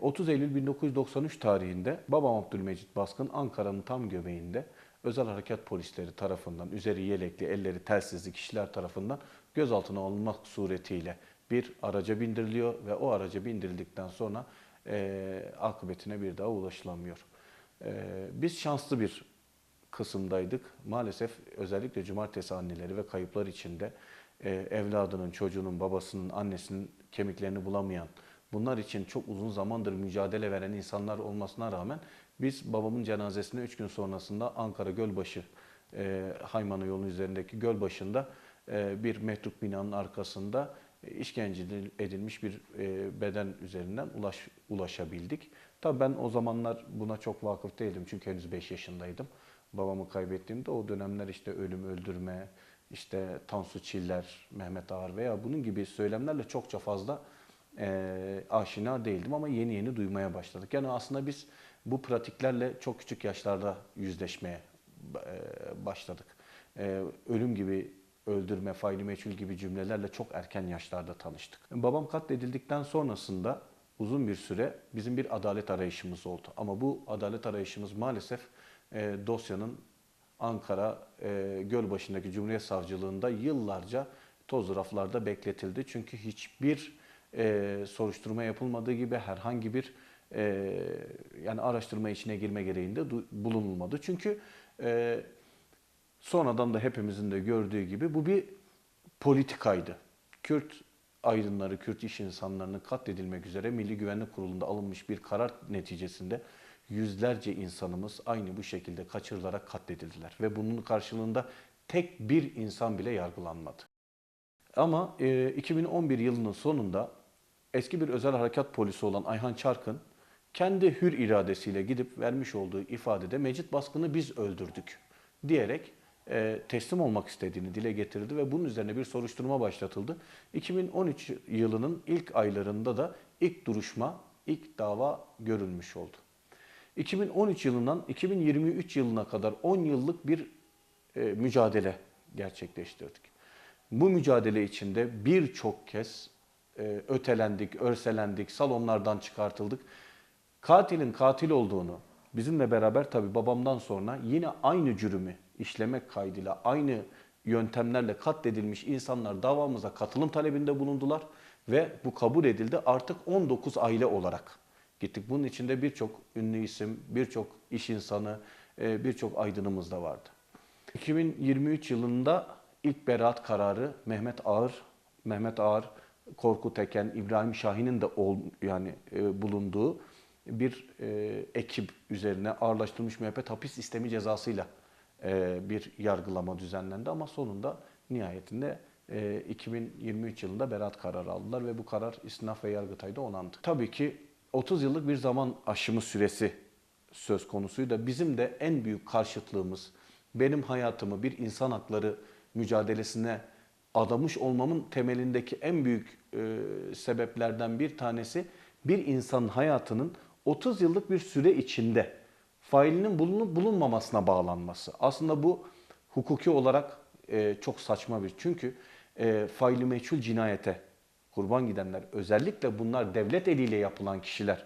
30 Eylül 1993 tarihinde babam Abdülmecit Baskın Ankara'nın tam göbeğinde özel harekat polisleri tarafından üzeri yelekli, elleri telsizli kişiler tarafından gözaltına alınmak suretiyle bir araca bindiriliyor ve o araca bindirildikten sonra e, akıbetine bir daha ulaşılamıyor. E, biz şanslı bir kısımdaydık. Maalesef özellikle cumartesi anneleri ve kayıplar içinde e, evladının, çocuğunun, babasının, annesinin kemiklerini bulamayan, bunlar için çok uzun zamandır mücadele veren insanlar olmasına rağmen biz babamın cenazesine 3 gün sonrasında Ankara Gölbaşı, e, Haymanı yolu üzerindeki Gölbaşı'nda e, bir metruk binanın arkasında e, işkence edilmiş bir e, beden üzerinden ulaş, ulaşabildik. Tabii ben o zamanlar buna çok vakıf değildim çünkü henüz 5 yaşındaydım. Babamı kaybettiğimde o dönemler işte ölüm, öldürme, işte Tansu Çiller, Mehmet Ağar veya bunun gibi söylemlerle çokça fazla e, aşina değildim ama yeni yeni duymaya başladık. Yani aslında biz bu pratiklerle çok küçük yaşlarda yüzleşmeye e, başladık. E, ölüm gibi öldürme, faili meçhul gibi cümlelerle çok erken yaşlarda tanıştık. Babam katledildikten sonrasında uzun bir süre bizim bir adalet arayışımız oldu. Ama bu adalet arayışımız maalesef e, dosyanın Ankara e, Gölbaşı'ndaki Cumhuriyet Savcılığında yıllarca toz raflarda bekletildi. Çünkü hiçbir e, soruşturma yapılmadığı gibi herhangi bir e, yani araştırma içine girme gereğinde bulunulmadı. Çünkü e, sonradan da hepimizin de gördüğü gibi bu bir politikaydı. Kürt aydınları, Kürt iş insanlarının katledilmek üzere Milli Güvenlik Kurulu'nda alınmış bir karar neticesinde yüzlerce insanımız aynı bu şekilde kaçırılarak katledildiler. Ve bunun karşılığında tek bir insan bile yargılanmadı. Ama e, 2011 yılının sonunda eski bir özel harekat polisi olan Ayhan Çarkın kendi hür iradesiyle gidip vermiş olduğu ifadede Mecit Baskın'ı biz öldürdük diyerek e, teslim olmak istediğini dile getirdi ve bunun üzerine bir soruşturma başlatıldı. 2013 yılının ilk aylarında da ilk duruşma, ilk dava görülmüş oldu. 2013 yılından 2023 yılına kadar 10 yıllık bir e, mücadele gerçekleştirdik. Bu mücadele içinde birçok kez e, ötelendik, örselendik, salonlardan çıkartıldık. Katilin katil olduğunu bizimle beraber tabii babamdan sonra yine aynı cürümü işlemek kaydıyla aynı yöntemlerle katledilmiş insanlar davamıza katılım talebinde bulundular ve bu kabul edildi. Artık 19 aile olarak gittik. Bunun içinde birçok ünlü isim, birçok iş insanı, e, birçok aydınımız da vardı. 2023 yılında ilk beraat kararı Mehmet Ağır, Mehmet Ağır, Korkut Eken, İbrahim Şahin'in de ol, yani e, bulunduğu bir e, ekip üzerine ağırlaştırılmış müebbet hapis sistemi cezasıyla e, bir yargılama düzenlendi ama sonunda nihayetinde e, 2023 yılında beraat kararı aldılar ve bu karar istinaf ve yargıtayda onandı. Tabii ki 30 yıllık bir zaman aşımı süresi söz konusuydu. Bizim de en büyük karşıtlığımız benim hayatımı bir insan hakları mücadelesine adamış olmamın temelindeki en büyük e, sebeplerden bir tanesi bir insanın hayatının 30 yıllık bir süre içinde failinin bulunup bulunmamasına bağlanması. Aslında bu hukuki olarak e, çok saçma bir. Çünkü e, faili meçhul cinayete kurban gidenler özellikle bunlar devlet eliyle yapılan kişiler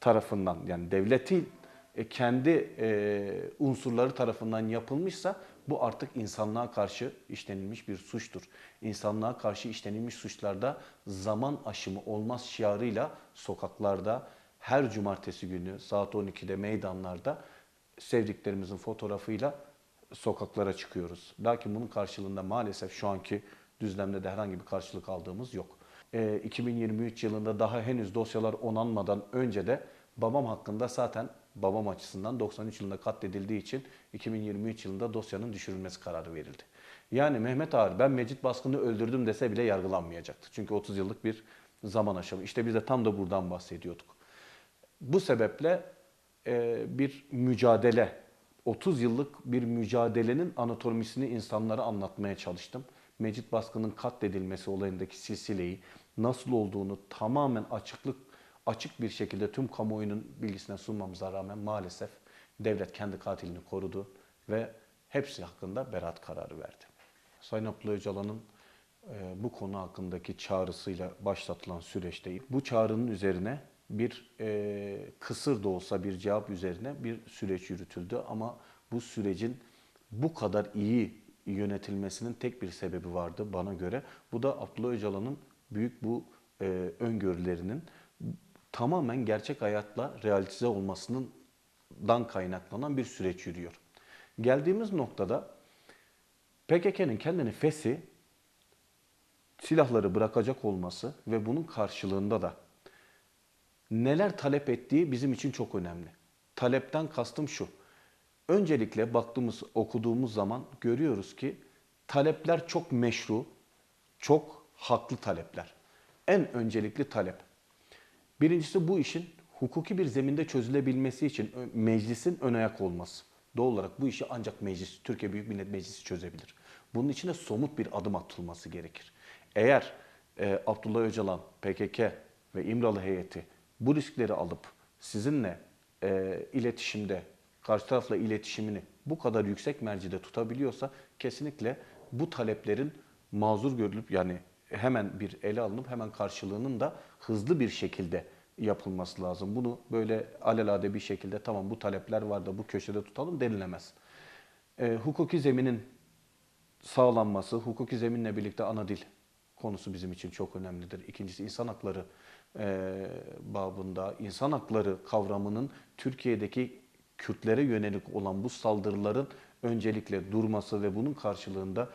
tarafından yani devletin e, kendi e, unsurları tarafından yapılmışsa bu artık insanlığa karşı işlenilmiş bir suçtur. İnsanlığa karşı işlenilmiş suçlarda zaman aşımı olmaz şiarıyla sokaklarda her cumartesi günü saat 12'de meydanlarda sevdiklerimizin fotoğrafıyla sokaklara çıkıyoruz. Lakin bunun karşılığında maalesef şu anki düzlemde de herhangi bir karşılık aldığımız yok. E, 2023 yılında daha henüz dosyalar onanmadan önce de babam hakkında zaten babam açısından 93 yılında katledildiği için 2023 yılında dosyanın düşürülmesi kararı verildi. Yani Mehmet Ağar ben Mecit Baskın'ı öldürdüm dese bile yargılanmayacaktı. Çünkü 30 yıllık bir zaman aşımı. İşte biz de tam da buradan bahsediyorduk. Bu sebeple e, bir mücadele, 30 yıllık bir mücadelenin anatomisini insanlara anlatmaya çalıştım. Mecit Baskın'ın katledilmesi olayındaki silsileyi, nasıl olduğunu tamamen açıklık açık bir şekilde tüm kamuoyunun bilgisine sunmamıza rağmen maalesef devlet kendi katilini korudu ve hepsi hakkında beraat kararı verdi. Sayın Abdullah Öcalan'ın e, bu konu hakkındaki çağrısıyla başlatılan süreçteyim. Bu çağrının üzerine bir e, kısır da olsa bir cevap üzerine bir süreç yürütüldü. Ama bu sürecin bu kadar iyi yönetilmesinin tek bir sebebi vardı bana göre. Bu da Abdullah Öcalan'ın büyük bu e, öngörülerinin tamamen gerçek hayatla realize olmasından kaynaklanan bir süreç yürüyor. Geldiğimiz noktada PKK'nın kendini fesi silahları bırakacak olması ve bunun karşılığında da neler talep ettiği bizim için çok önemli. Talepten kastım şu. Öncelikle baktığımız, okuduğumuz zaman görüyoruz ki talepler çok meşru, çok haklı talepler. En öncelikli talep. Birincisi bu işin hukuki bir zeminde çözülebilmesi için meclisin ön ayak olması. Doğal olarak bu işi ancak meclis, Türkiye Büyük Millet Meclisi çözebilir. Bunun için de somut bir adım atılması gerekir. Eğer e, Abdullah Öcalan, PKK ve İmralı heyeti bu riskleri alıp sizinle e, iletişimde, karşı tarafla iletişimini bu kadar yüksek mercide tutabiliyorsa kesinlikle bu taleplerin mazur görülüp yani hemen bir ele alınıp hemen karşılığının da hızlı bir şekilde yapılması lazım. Bunu böyle alelade bir şekilde tamam bu talepler var da bu köşede tutalım denilemez. E, hukuki zeminin sağlanması, hukuki zeminle birlikte ana dil konusu bizim için çok önemlidir. İkincisi insan hakları e, babında insan hakları kavramının Türkiye'deki Kürtlere yönelik olan bu saldırıların öncelikle durması ve bunun karşılığında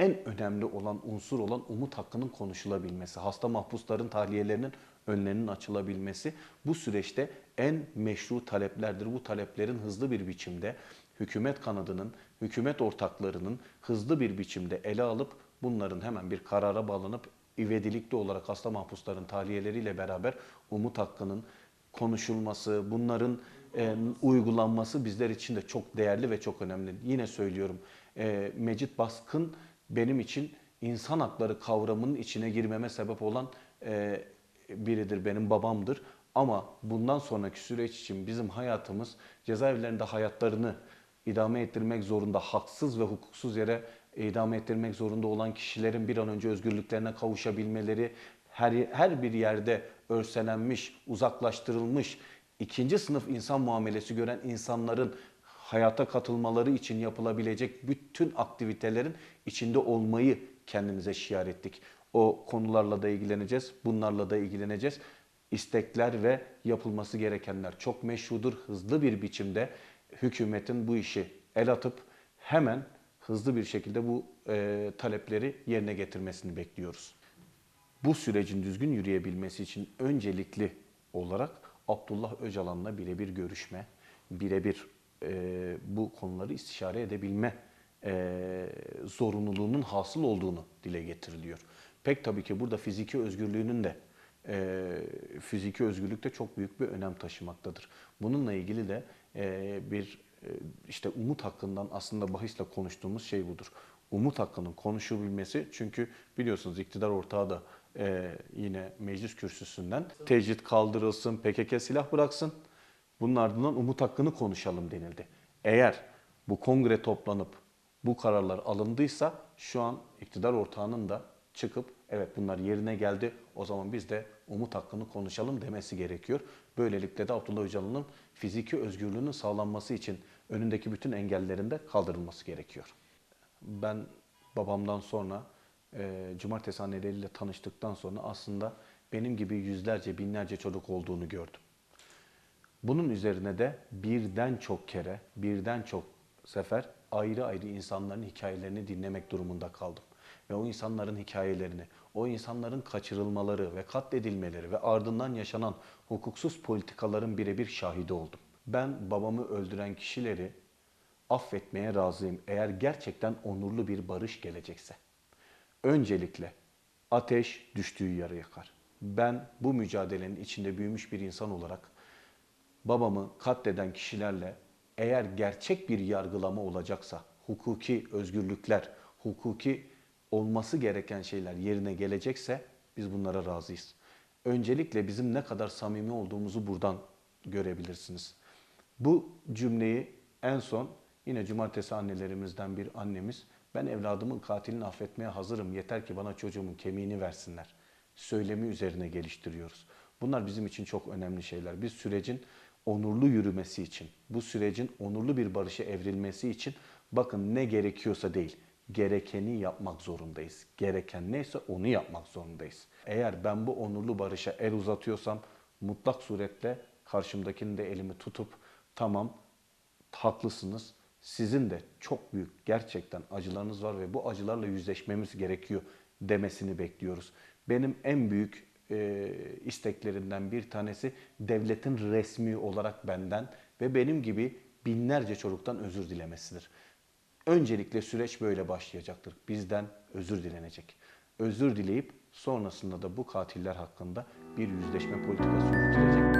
en önemli olan unsur olan umut hakkının konuşulabilmesi, hasta mahpusların tahliyelerinin önlerinin açılabilmesi bu süreçte en meşru taleplerdir. Bu taleplerin hızlı bir biçimde hükümet kanadının, hükümet ortaklarının hızlı bir biçimde ele alıp bunların hemen bir karara bağlanıp ivedilikli olarak hasta mahpusların tahliyeleriyle beraber umut hakkının konuşulması, bunların e, uygulanması bizler için de çok değerli ve çok önemli. Yine söylüyorum e, Mecit Baskın benim için insan hakları kavramının içine girmeme sebep olan e, biridir, benim babamdır. Ama bundan sonraki süreç için bizim hayatımız cezaevlerinde hayatlarını idame ettirmek zorunda, haksız ve hukuksuz yere idame ettirmek zorunda olan kişilerin bir an önce özgürlüklerine kavuşabilmeleri, her, her bir yerde örselenmiş, uzaklaştırılmış, ikinci sınıf insan muamelesi gören insanların hayata katılmaları için yapılabilecek bütün aktivitelerin içinde olmayı kendimize şiar ettik. O konularla da ilgileneceğiz, bunlarla da ilgileneceğiz. İstekler ve yapılması gerekenler çok meşrudur. Hızlı bir biçimde hükümetin bu işi el atıp hemen hızlı bir şekilde bu e, talepleri yerine getirmesini bekliyoruz. Bu sürecin düzgün yürüyebilmesi için öncelikli olarak Abdullah Öcalan'la birebir görüşme, birebir e, bu konuları istişare edebilme e, zorunluluğunun hasıl olduğunu dile getiriliyor. Pek tabii ki burada fiziki özgürlüğünün de e, fiziki özgürlük de çok büyük bir önem taşımaktadır. Bununla ilgili de e, bir e, işte umut hakkından aslında bahisle konuştuğumuz şey budur. Umut hakkının konuşulabilmesi çünkü biliyorsunuz iktidar ortağı da e, yine meclis kürsüsünden tecrit kaldırılsın, PKK silah bıraksın. Bunun ardından umut hakkını konuşalım denildi. Eğer bu kongre toplanıp bu kararlar alındıysa şu an iktidar ortağının da çıkıp evet bunlar yerine geldi o zaman biz de umut hakkını konuşalım demesi gerekiyor. Böylelikle de Abdullah Öcalan'ın fiziki özgürlüğünün sağlanması için önündeki bütün engellerin de kaldırılması gerekiyor. Ben babamdan sonra e, cumartesi anneleriyle tanıştıktan sonra aslında benim gibi yüzlerce binlerce çocuk olduğunu gördüm. Bunun üzerine de birden çok kere, birden çok sefer ayrı ayrı insanların hikayelerini dinlemek durumunda kaldım. Ve o insanların hikayelerini, o insanların kaçırılmaları ve katledilmeleri ve ardından yaşanan hukuksuz politikaların birebir şahidi oldum. Ben babamı öldüren kişileri affetmeye razıyım eğer gerçekten onurlu bir barış gelecekse. Öncelikle ateş düştüğü yarı yakar. Ben bu mücadelenin içinde büyümüş bir insan olarak babamı katleden kişilerle eğer gerçek bir yargılama olacaksa, hukuki özgürlükler, hukuki olması gereken şeyler yerine gelecekse biz bunlara razıyız. Öncelikle bizim ne kadar samimi olduğumuzu buradan görebilirsiniz. Bu cümleyi en son yine cumartesi annelerimizden bir annemiz ben evladımın katilini affetmeye hazırım yeter ki bana çocuğumun kemiğini versinler. Söylemi üzerine geliştiriyoruz. Bunlar bizim için çok önemli şeyler. Biz sürecin onurlu yürümesi için, bu sürecin onurlu bir barışa evrilmesi için bakın ne gerekiyorsa değil, gerekeni yapmak zorundayız. Gereken neyse onu yapmak zorundayız. Eğer ben bu onurlu barışa el uzatıyorsam mutlak suretle karşımdakinin de elimi tutup tamam haklısınız. Sizin de çok büyük gerçekten acılarınız var ve bu acılarla yüzleşmemiz gerekiyor demesini bekliyoruz. Benim en büyük e, isteklerinden bir tanesi devletin resmi olarak benden ve benim gibi binlerce çocuktan özür dilemesidir. Öncelikle süreç böyle başlayacaktır. Bizden özür dilenecek. Özür dileyip sonrasında da bu katiller hakkında bir yüzleşme politikası yürütülecek.